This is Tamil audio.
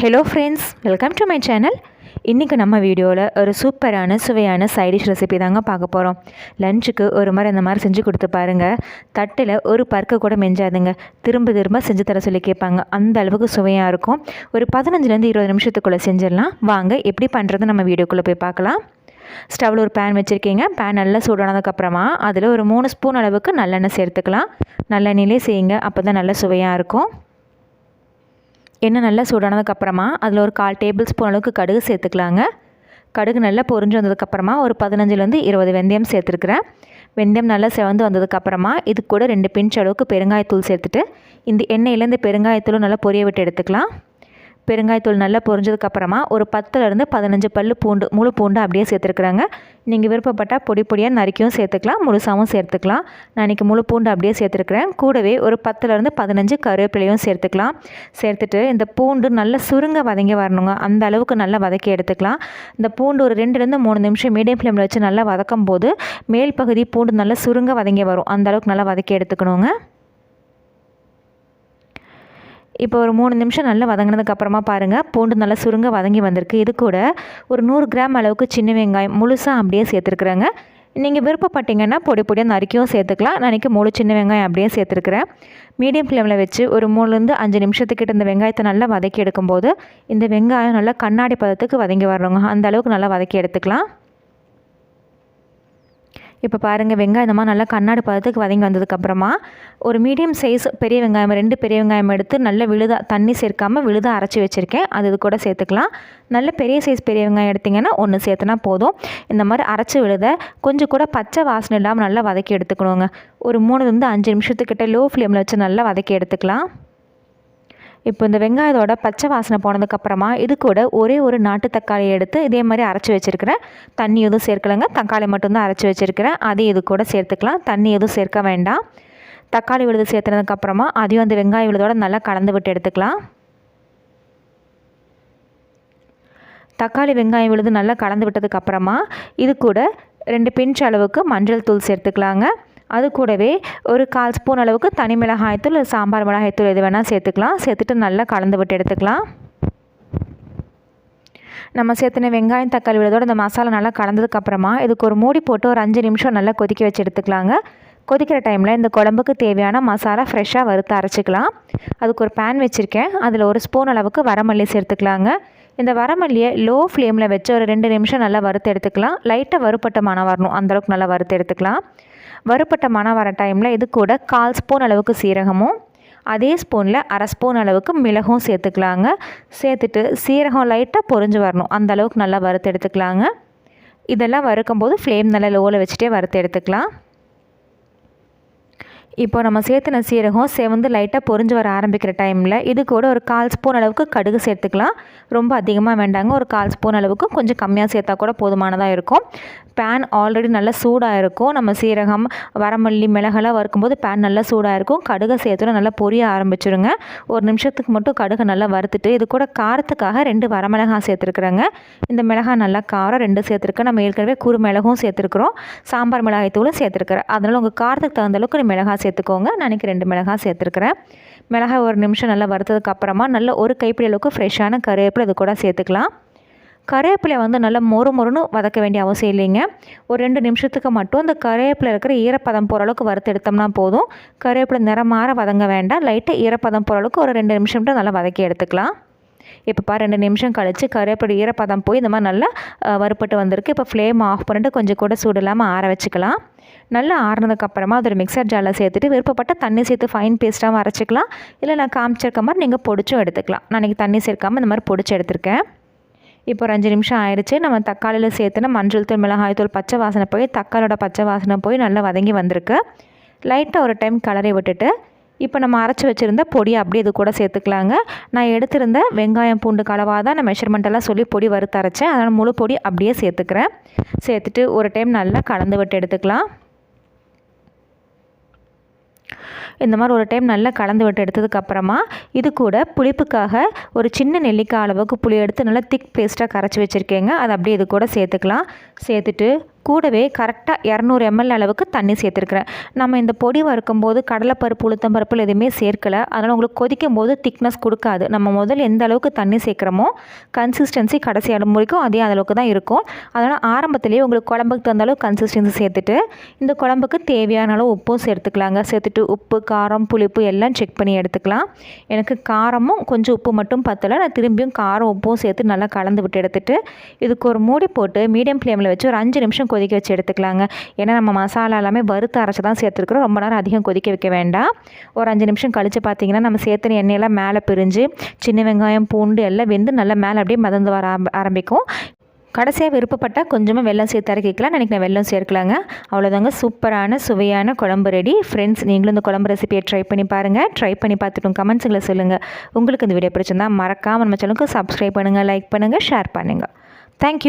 Hello friends welcome to my channel இன்றைக்கி நம்ம வீடியோவில் ஒரு சூப்பரான சுவையான சைடிஷ் ரெசிபி தாங்க பார்க்க போகிறோம் லஞ்சுக்கு ஒரு மாதிரி அந்த மாதிரி செஞ்சு கொடுத்து பாருங்கள் தட்டில் ஒரு பருக்க கூட மெஞ்சாதுங்க. திரும்ப திரும்ப செஞ்சு தர சொல்லி கேட்பாங்க. அந்த அளவுக்கு சுவையாக இருக்கும். ஒரு பதினஞ்சுலேருந்து இருபது நிமிஷத்துக்குள்ளே செஞ்சிடலாம். வாங்க எப்படி பண்ணுறது நம்ம வீடியோக்குள்ளே போய் பார்க்கலாம். ஸ்டவ்வில் ஒரு பேன் வச்சுருக்கீங்க. பேன் நல்லா சூடானதுக்கப்புறமா அதில் ஒரு மூணு ஸ்பூன் அளவுக்கு நல்லெண்ணெய் சேர்த்துக்கலாம். நல்லெண்ணெயிலே செய்யுங்க. அப்போ தான் நல்ல சுவையாக இருக்கும். எண்ணெய் நல்லா சூடானதுக்கப்புறமா அதில் ஒரு கால் டேபிள் ஸ்பூன் அளவுக்கு கடுகு சேர்த்துக்கலாங்க. கடுகு நல்லா பொரிஞ்சு வந்ததுக்கப்புறமா ஒரு பதினஞ்சுலேருந்து இருபது வெந்தயம் சேர்த்துருக்குறேன். வெந்தயம் நல்லா செவந்து வந்ததுக்கப்புறமா இது கூட ரெண்டு பிஞ்ச் அளவுக்கு பெருங்காயத்தூள் சேர்த்துட்டு இந்த எண்ணெயிலேருந்து பெருங்காயத்தூளும் நல்லா பொரிய விட்டு எடுத்துக்கலாம். பெருங்காயத்தூள் நல்லா பொரிஞ்சதுக்கப்புறமா ஒரு பத்துலேருந்து பதினஞ்சு பல் பூண்டு முழு பூண்டு அப்படியே சேர்த்துருக்குறாங்க. நீங்கள் விருப்பப்பட்டால் பொடி பொடியாக நறுக்கியும் சேர்த்துக்கலாம் முழுசாகவும் சேர்த்துக்கலாம். நான் இன்றைக்கி முழு பூண்டு அப்படியே சேர்த்துருக்குறேன். கூடவே ஒரு பத்துலேருந்து பதினஞ்சு கருவேப்பிலையும் சேர்த்துக்கலாம். சேர்த்துட்டு இந்த பூண்டு நல்லா சுருங்க வதங்கி வரணுங்க. அந்த அளவுக்கு நல்லா வதக்கி எடுத்துக்கலாம். இந்த பூண்டு ஒரு ரெண்டுலேருந்து மூணு நிமிஷம் மீடியம் ஃப்ளேமில் வச்சு நல்லா வதக்கும் போது மேல் பகுதி பூண்டு நல்லா சுருங்க வதங்கி வரும். அந்த அளவுக்கு நல்லா வதக்கி எடுத்துக்கணுங்க. இப்போ ஒரு மூணு நிமிஷம் நல்லா வதங்கினதுக்கப்புறமா பாருங்கள் பூண்டு நல்லா சுருங்க வதங்கி வந்திருக்கு. இது கூட ஒரு நூறு கிராம் அளவுக்கு சின்ன வெங்காயம் முழுசாக அப்படியே சேர்த்துருக்குறேங்க. நீங்கள் விருப்பப்பட்டீங்கன்னா பொடி பொடியாக நறுக்கியும் சேர்த்துக்கலாம். நான் மூணு சின்ன வெங்காயம் அப்படியே சேர்த்துருக்குறேன். மீடியம் ஃப்ளேமில் வச்சு ஒரு மூணுலேருந்து அஞ்சு நிமிஷத்துக்கிட்ட இந்த வெங்காயத்தை நல்லா வதக்கி எடுக்கும்போது இந்த வெங்காயம் நல்லா கண்ணாடி பதத்துக்கு வதங்கி வரணுங்க. அந்த அளவுக்கு நல்லா வதக்கி எடுத்துக்கலாம். இப்போ பாருங்கள் வெங்காயம் இந்த மாதிரி நல்லா கண்ணாடி பதத்துக்கு வதங்கி வந்ததுக்கப்புறமா ஒரு மீடியம் சைஸ் பெரிய வெங்காயம் ரெண்டு பெரிய வெங்காயம் எடுத்து நல்ல விழுதாக தண்ணி சேர்க்காமல் விழுதாக அரைச்சி வச்சுருக்கேன். அது இது கூட சேர்த்துக்கலாம். நல்ல பெரிய சைஸ் பெரிய வெங்காயம் எடுத்திங்கன்னா ஒன்று சேர்த்துனா போதும். இந்த மாதிரி அரைச்சி விழுத கொஞ்சம் கூட பச்சை வாசனை இல்லாமல் நல்லா வதக்கி எடுத்துக்கணுங்க. ஒரு மூணுலேருந்து அஞ்சு நிமிஷத்துக்கிட்ட லோ ஃப்ளேமில் வச்சு நல்லா வதக்கி எடுத்துக்கலாம். இப்போ இந்த வெங்காயத்தோட பச்சை வாசனை போனதுக்கப்புறமா இது கூட ஒரே ஒரு நாட்டு தக்காளி எடுத்து இதே மாதிரி அரைச்சி வச்சுருக்கிறேன் தண்ணி எதுவும் சேர்க்கலைங்க. தக்காளி மட்டும்தான் அரைச்சி வச்சுருக்கிறேன். அதையும் இது கூட சேர்த்துக்கலாம். தண்ணி எதுவும் சேர்க்க வேண்டாம். தக்காளி விழுது சேர்த்துனதுக்கப்புறமா அதையும் அந்த வெங்காய விழுதோட நல்லா கலந்து விட்டு எடுத்துக்கலாம். தக்காளி வெங்காயம் விழுது நல்லா கலந்து விட்டதுக்கப்புறமா இது கூட ரெண்டு பிஞ்ச் அளவுக்கு மஞ்சள் தூள் சேர்த்துக்கலாங்க. அது கூடவே ஒரு கால் ஸ்பூன் அளவுக்கு தனி மிளகாய்த்தூள் சாம்பார் மிளகாய்த்தூள் எது வேணால் சேர்த்துக்கலாம். சேர்த்துட்டு நல்லா கலந்து விட்டு எடுத்துக்கலாம். நம்ம சேர்த்துன வெங்காயம் தக்காளி விழுதோட இந்த மசாலா நல்லா கலந்ததுக்கப்புறமா இதுக்கு ஒரு மூடி போட்டு ஒரு அஞ்சு நிமிஷம் நல்லா கொதிக்க வச்சு எடுத்துக்கலாங்க. கொதிக்கிற டைமில் இந்த குழம்புக்கு தேவையான மசாலா ஃப்ரெஷ்ஷாக வறுத்து அரைச்சிக்கலாம். அதுக்கு ஒரு பேன் வச்சுருக்கேன். அதில் ஒரு ஸ்பூன் அளவுக்கு வரமல்லி சேர்த்துக்கலாங்க. இந்த வரமல்லியை லோ ஃப்ளேமில் வச்சு ஒரு ரெண்டு நிமிஷம் நல்லா வறுத்து எடுத்துக்கலாம். லைட்டாக வறுப்பட்ட மனம் வரணும் அந்தளவுக்கு நல்லா வறுத்து எடுத்துக்கலாம். வறுப்பட்ட மனம் வர டைமில் இது கூட கால் ஸ்பூன் அளவுக்கு சீரகமும் அதே ஸ்பூனில் அரை ஸ்பூன் அளவுக்கு மிளகும் சேர்த்துக்கலாங்க. சேர்த்துட்டு சீரகம் லைட்டாக பொறிஞ்சு வரணும். அந்த அளவுக்கு நல்லா வறுத்து எடுத்துக்கலாங்க. இதெல்லாம் வறுக்கும்போது ஃப்ளேம் நல்லா லோவில் வச்சுட்டே வறுத்து எடுத்துக்கலாம். இப்போ நம்ம சேர்த்துன சீரகம் செவந்து லைட்டாக பொறிஞ்சு வர ஆரம்பிக்கிற டைமில் இது கூட ஒரு கால் ஸ்பூன் அளவுக்கு கடுகு சேர்த்துக்கலாம். ரொம்ப அதிகமாக வேண்டாங்க. ஒரு கால் ஸ்பூன் அளவுக்கு கொஞ்சம் கம்மியாக சேர்த்தா கூட போதுமானதாக இருக்கும். பேன் ஆல்ரெடி நல்லா சூடாக இருக்கும். நம்ம சீரகம் வரமல்லி மிளகெல்லாம் வறுக்கும்போது பேன் நல்லா சூடாக இருக்கும். கடுகை சேர்த்துட்டு நல்லா பொரிய ஆரம்பிச்சிருங்க. ஒரு நிமிஷத்துக்கு மட்டும் கடுகை நல்லா வறுத்துட்டு இது கூட காரத்துக்காக ரெண்டு வரமிளகாய் சேர்த்துருக்குறேங்க. இந்த மிளகாய் நல்லா காரம் ரெண்டு சேர்த்துருக்கேன். நம்ம ஏற்கனவே குறு மிளகும் சேர்த்துருக்குறோம். சாம்பார் மிளகாய் தூளும் சேர்த்துருக்குறேன். அதனால் உங்கள் காரத்துக்கு தகுந்த அளவுக்கு மிளகாய் சேர்த்துக்கோங்க. நான் ரெண்டு மிளகாய் சேர்த்துருக்குறேன். மிளகாய் ஒரு நிமிஷம் நல்லா வறுத்ததுக்கு அப்புறமா நல்ல ஒரு கைப்பிடி அளவுக்கு ஃப்ரெஷ்ஷான கருவேப்பிலை இது கூட சேர்த்துக்கலாம். கருவேப்பிலை வந்து நல்லா மொறு மொறுன்னு வதக்க வேண்டிய அவசியம் இல்லைங்க. ஒரு ரெண்டு நிமிஷத்துக்கு மட்டும் அந்த கருவேப்பிலை இருக்கிற ஈரப்பதம் போகிற அளவுக்கு வறுத்து எடுத்தோம்னா போதும். கருவேப்பிலை நிறமாற வதங்க வேண்டாம். லைட்டாக ஈரப்பதம் போகிற அளவுக்கு ஒரு ரெண்டு நிமிஷம் மட்டும் நல்லா வதக்கி எடுத்துக்கலாம். இப்போ பாரு ரெண்டு நிமிஷம் கழித்து கருவேப்பிலை ஈரப்பதம் போய் இந்த மாதிரி நல்லா வறுப்பட்டு வந்திருக்கு. இப்போ ஃப்ளேம் ஆஃப் பண்ணிட்டு கொஞ்சம் கூட சூடு இல்லாமல் ஆற வச்சுக்கலாம். நல்லா ஆறுனதுக்கப்புறமா அது ஒரு மிக்சர் ஜாலில் சேர்த்துட்டு விருப்பப்பட்ட தண்ணி சேர்த்து ஃபைன் பேஸ்ட்டாகவும் அரைச்சிக்கலாம். இல்லை நான் காமிச்சிருக்க மாதிரி நீங்கள் பொடிச்சும் எடுத்துக்கலாம். நான் இன்றைக்கி தண்ணி சேர்க்காமல் இந்த மாதிரி பொடிச்சு எடுத்திருக்கேன். இப்போ ஒரு அஞ்சு நிமிஷம் ஆயிடுச்சு நம்ம தக்காளியில் சேர்த்துனா மஞ்சள் தூள் மிளகாய் தூள் பச்சை வாசனை போய் தக்காளோட பச்சை வாசனை போய் நல்லா வதங்கி வந்திருக்கு. லைட்டாக ஒரு டைம் கலரை விட்டுட்டு இப்போ நம்ம அரைச்சி வச்சுருந்த பொடியை அப்படியே இது கூட சேர்த்துக்கலாங்க. நான் எடுத்திருந்த வெங்காயம் பூண்டு கலவாக தான் நான் மெஷர்மெண்ட்டெல்லாம் சொல்லி பொடி வறுத்து அரைச்சேன். அதனால் முழு பொடி அப்படியே சேர்த்துக்கிறேன். சேர்த்துட்டு ஒரு டைம் நல்லா கலந்து விட்டு எடுத்துக்கலாம். இந்த மாதிரி ஒரு டைம் நல்லா கலந்து விட்டு எடுத்ததுக்கப்புறமா இது கூட புளிப்புக்காக ஒரு சின்ன நெல்லிக்காய் அளவுக்கு புளி எடுத்து நல்லா திக் பேஸ்ட்டாக கரைச்சி வச்சுருக்கேங்க. அதை அப்படியே இது கூட சேர்த்துக்கலாம். சேர்த்துட்டு கூடவே கரெக்டாக இரநூறு எம்எல் அளவுக்கு தண்ணி சேர்த்துருக்குறேன். நம்ம இந்த பொடி வறுக்கும்போது கடலைப்பருப்பு உளுத்தம்பருப்பில் எதுவுமே சேர்க்கலை. அதனால் உங்களுக்கு கொதிக்கும் போது திக்னஸ் கொடுக்காது. நம்ம முதல்ல எந்த அளவுக்கு தண்ணி சேர்க்குறோமோ கன்சிஸ்டன்சி கடைசி அளவு வரைக்கும் அதே அளவுக்கு தான் இருக்கும். அதனால் ஆரம்பத்துலேயே உங்களுக்கு குழம்புக்கு தகுந்த அளவு கன்சிஸ்டன்சி சேர்த்துட்டு இந்த குழம்புக்கு தேவையான அளவு உப்பும் சேர்த்துக்கலாங்க. சேர்த்துட்டு உப்பு காரம் புளிப்பு எல்லாம் செக் பண்ணி எடுத்துக்கலாம். எனக்கு காரமும் கொஞ்சம் உப்பு மட்டும் பத்தலை. நான் திரும்பியும் காரம் உப்பும் சேர்த்து நல்லா கலந்து விட்டு எடுத்துகிட்டு இதுக்கு ஒரு மூடி போட்டு மீடியம் ஃப்ளேமில் வச்சு ஒரு அஞ்சு நிமிஷம் கொதிக்க வச்சு எடுத்துக்கலாங்க. ஏன்னா நம்ம மசாலா எல்லாமே வறுத்து அரைச்சி தான் சேர்த்துருக்குறோம். ரொம்ப நேரம் அதிகம் கொதிக்க வைக்க வேண்டாம். ஒரு அஞ்சு நிமிஷம் கழித்து பார்த்தீங்கன்னா நம்ம சேர்த்துன எண்ணெயெல்லாம் மேலே பிரிஞ்சு சின்ன வெங்காயம் பூண்டு எல்லாம் வெந்து நல்லா மேலே அப்படியே மதந்து வர ஆரம்பிக்கும். கடைசியாக விருப்பப்பட்டால் கொஞ்சமாக வெல்லம் சேர்த்து இறக்கிக்கலாம் எனக்கு நான் வெள்ளம் சேர்க்கலாங்க. அவ்வளோதாங்க சூப்பரான சுவையான குழம்பு ரெடி ஃப்ரெண்ட்ஸ் நீங்களும் இந்த குழம்பு ரெசிபியை ட்ரை பண்ணி பாருங்கள் ட்ரை பண்ணி பார்த்துட்டு கமெண்ட்ஸுங்களை சொல்லுங்கள் உங்களுக்கு இந்த வீடியோ பிடிச்சிருந்தா மறக்காமல் நம்ம சேனலுக்கு சப்ஸ்கிரைப் பண்ணுங்கள் லைக் பண்ணுங்கள் ஷேர் பண்ணுங்கள் தேங்க்யூ